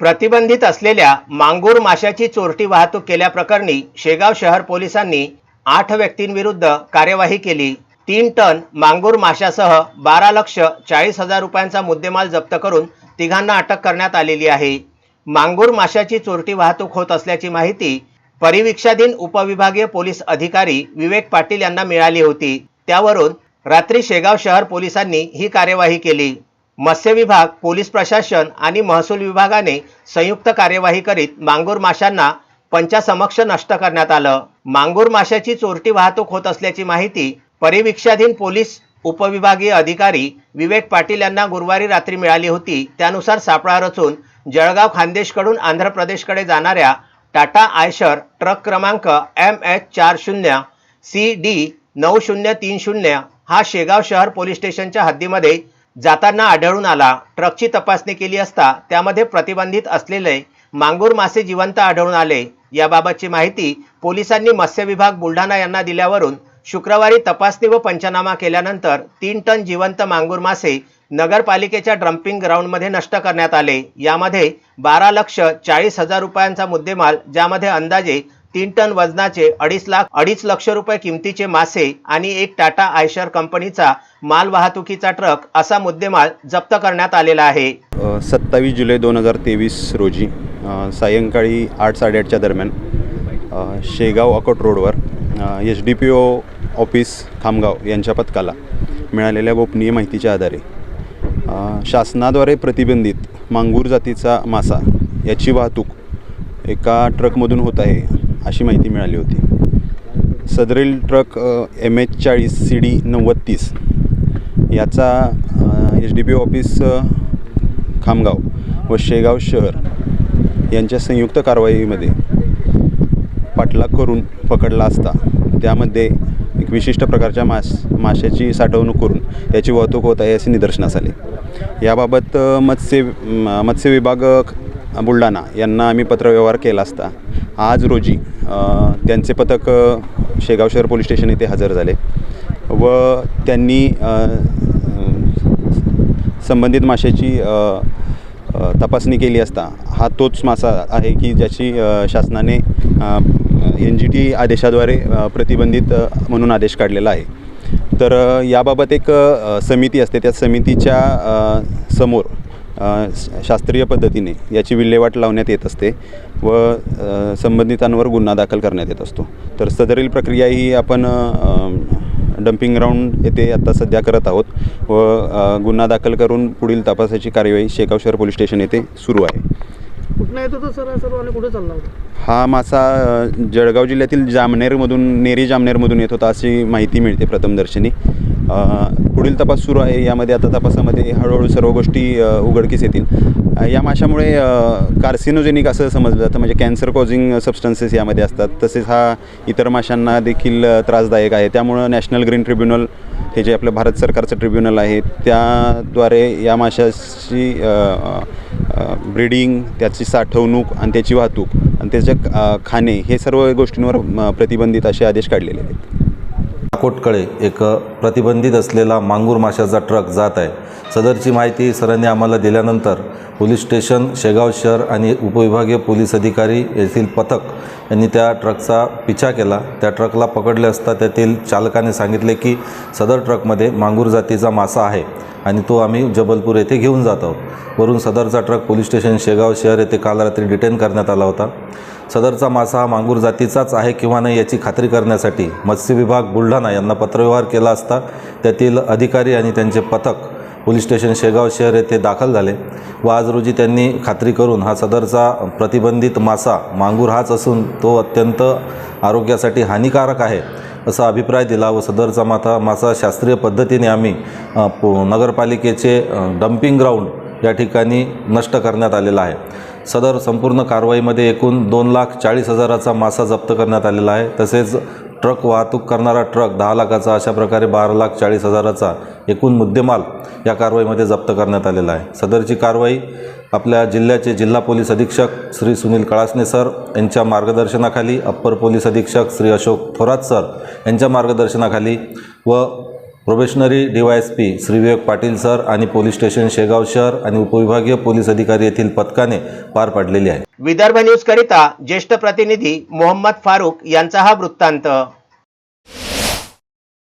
प्रतिबंधित असलेल्या मांगूर माशाची चोरटी वाहतूक केल्याप्रकरणी शेगाव शहर पोलिसांनी आठ व्यक्तींविरुद्ध कार्यवाही केली. तीन टन मांगूर माशासह बारा लक्ष चाळीस हजार रुपयांचा मुद्देमाल जप्त करून तिघांना अटक करण्यात आलेली आहे. मांगूर माशाची चोरटी वाहतूक होत असल्याची माहिती परिवीक्षाधीन उपविभागीय पोलीस अधिकारी विवेक पाटील यांना मिळाली होती. त्यावरून रात्री शेगाव शहर पोलिसांनी ही कार्यवाही केली. मत्स्य विभाग पोलीस प्रशासन आणि महसूल विभागाने संयुक्त कार्यवाही करीत मांगूर माशांना पंचासमक्ष नष्ट करण्यात आलं. मांगूर माशाची चोरटी वाहतूक होत असल्याची माहिती परिवीक्षाधीन पोलीस उपविभागीय अधिकारी विवेक पाटील यांना गुरुवारी रात्री मिळाली होती. त्यानुसार सापळा रचून जळगाव खान्देशकडून आंध्र प्रदेशकडे जाणाऱ्या टाटा आयशर ट्रक क्रमांक एम एच चार शून्य सी डी नऊ शून्य तीन शून्य हा शेगाव शहर पोलीस स्टेशनच्या हद्दीमध्ये जाताना आढळून आला ट्रकची तपासणी केली असता त्यामध्ये प्रतिबंधित असलेले मांगूर मासे जिवंत आढळून आले. याबाबतची माहिती पोलिसांनी मत्स्य विभाग बुलढाणा यांना दिल्यावरून शुक्रवारी तपासणी व पंचनामा केल्यानंतर तीन टन जिवंत मांगूर मासे नगरपालिकेच्या ड्रम्पिंग ग्राउंडमध्ये नष्ट करण्यात आले. यामध्ये बारा लक्ष चाळीस हजार रुपयांचा मुद्देमाल ज्यामध्ये अंदाजे तीन टन वजनाचे अडीच लाख अडीच लक्ष रुपये किमतीचे मासे आणि एक टाटा आयशर कंपनीचा माल वाहतुकीचा ट्रक असा मुद्देमाल जप्त करण्यात आलेला आहे. सत्तावीस जुलै दोन हजार तेवीस रोजी सायंकाळी आठ साडेआठच्या दरम्यान शेगाव अकोट रोडवर H D P O office Khamgaon यांच्या पथकाला मिळालेल्या गोपनीय माहितीच्या आधारे शासनाद्वारे प्रतिबंधित मांगूर जातीचा मासा याची वाहतूक एका ट्रकमधून होत आहे. अशी माहिती मिळाली होती. सदरील ट्रक एम एच चाळीस सी डी नव्वद तीस याचा H D P office Khamgaon व शेगाव शहर यांच्या संयुक्त कारवाईमध्ये पाठलाग करून पकडला असता. त्यामध्ये एक विशिष्ट प्रकारच्या मास माशाची साठवणूक करून याची वाहतूक होत आहे असे निदर्शनास आले. याबाबत मत्स्य मत्स्य विभाग बुलढाणा यांना आम्ही पत्रव्यवहार केला असता. आज रोजी त्यांचे पथक शेगाव शहर पोलीस स्टेशन येथे हजर झाले व त्यांनी संबंधित माशाची तपासणी केली असता हा तोच मासा आहे की ज्याची शासनाने एन जी टी आदेशाद्वारे प्रतिबंधित म्हणून आदेश काढलेला आहे. तर याबाबत एक समिती असते त्या समितीच्या समोर शास्त्रीय पद्धतीने याची विल्हेवाट लावण्यात येत असते व संबंधितांवर गुन्हा दाखल करण्यात येत असतो. तर सदरील प्रक्रिया ही आपण डम्पिंग ग्राउंड येथे आता सध्या करत आहोत व गुन्हा दाखल करून पुढील तपासाची कार्यवाही शेगाव शहर पोलीस स्टेशन येथे सुरू आहे. कुठनं येत होतं सर? सर्व आणि कुठे चालला होता? हा मासा जळगाव जिल्ह्यातील जामनेरमधून नेरी जामनेरमधून येत होता अशी माहिती मिळते प्रथमदर्शनी. पुढील तपास सुरू आहे. यामध्ये आता तपासामध्ये हळूहळू सर्व गोष्टी उघडकीस येतील. या माशामुळे कार्सिनोजेनिक असं समजलं जातं. म्हणजे कॅन्सर कॉझिंग सबस्टन्सेस यामध्ये असतात. तसेच हा इतर माशांना देखील त्रासदायक आहे. त्यामुळं नॅशनल ग्रीन ट्रिब्युनल हे जे आपलं भारत सरकारचं ट्रिब्युनल आहे त्याद्वारे या माशाची ब्रीडिंग त्याची साठवणूक आणि त्याची वाहतूक आणि त्याच्या खाणे हे सर्व गोष्टींवर प्रतिबंधित असे आदेश काढलेले आहेत. अकोटकडे एक प्रतिबंधित असलेला मांगूर माशाचा ट्रक जात आहे. सदरची माहिती सरांनी आम्हाला दिल्यानंतर पोलीस स्टेशन शेगाव शहर आणि उपविभागीय पोलीस अधिकारी येथील पथक यांनी त्या ट्रकचा पिछा केला. त्या ट्रकला पकडले असता त्यातील चालकाने सांगितले की सदर ट्रकमध्ये मांगूर जातीचा मासा आहे आणि तो आम्ही जबलपूर येथे घेऊन जात आहोत. वरून सदरचा ट्रक पोलीस स्टेशन शेगाव शहर येथे काल रात्री डिटेन करण्यात आला होता. सदरचा मासा हा मांगूर जातीचाच आहे किंवा नाही याची खात्री करण्यासाठी मत्स्य विभाग बुलढाणा यांना पत्रव्यवहार केला असता त्यातील अधिकारी आणि त्यांचे पथक पोलीस स्टेशन शेगाव शहर येथे दाखल झाले व आज रोजी त्यांनी खात्री करून हा सदरचा प्रतिबंधित मासा मांगूर हाच असून तो अत्यंत आरोग्यासाठी हानिकारक आहे असा अभिप्राय दिला व सदरचा माथा मासा शास्त्रीय पद्धतीने आम्ही पो नगरपालिकेचे डम्पिंग ग्राउंड या ठिकाणी नष्ट करण्यात आलेला आहे. सदर संपूर्ण कारवाईमध्ये एकूण दोन लाख चाळीस हजाराचा मासा जप्त करण्यात आलेला आहे. तसेच ट्रक वाहतूक करणारा ट्रक दहा लाखाचा अशा प्रकारे बारा लाख चाळीस हजाराचा एकूण मुद्देमाल या कारवाईमध्ये जप्त करण्यात आलेला आहे. सदरची कारवाई आपल्या जिल्ह्याचे जिल्हा पोलीस अधीक्षक श्री सुनील कळासने सर यांच्या मार्गदर्शनाखाली अप्पर पोलीस अधीक्षक श्री अशोक थोरात सर यांच्या मार्गदर्शनाखाली व प्रोबेशनरी डीवायएसपी श्रीविवेक पाटील सर आणि पोलीस स्टेशन शेगाव शहर आणि उपविभागीय पोलीस अधिकारी येथील पथकाने पार पाडलेली आहे. विदर्भ न्यूज करिता ज्येष्ठ प्रतिनिधी मोहम्मद फारुक यांचा हा वृत्तांत.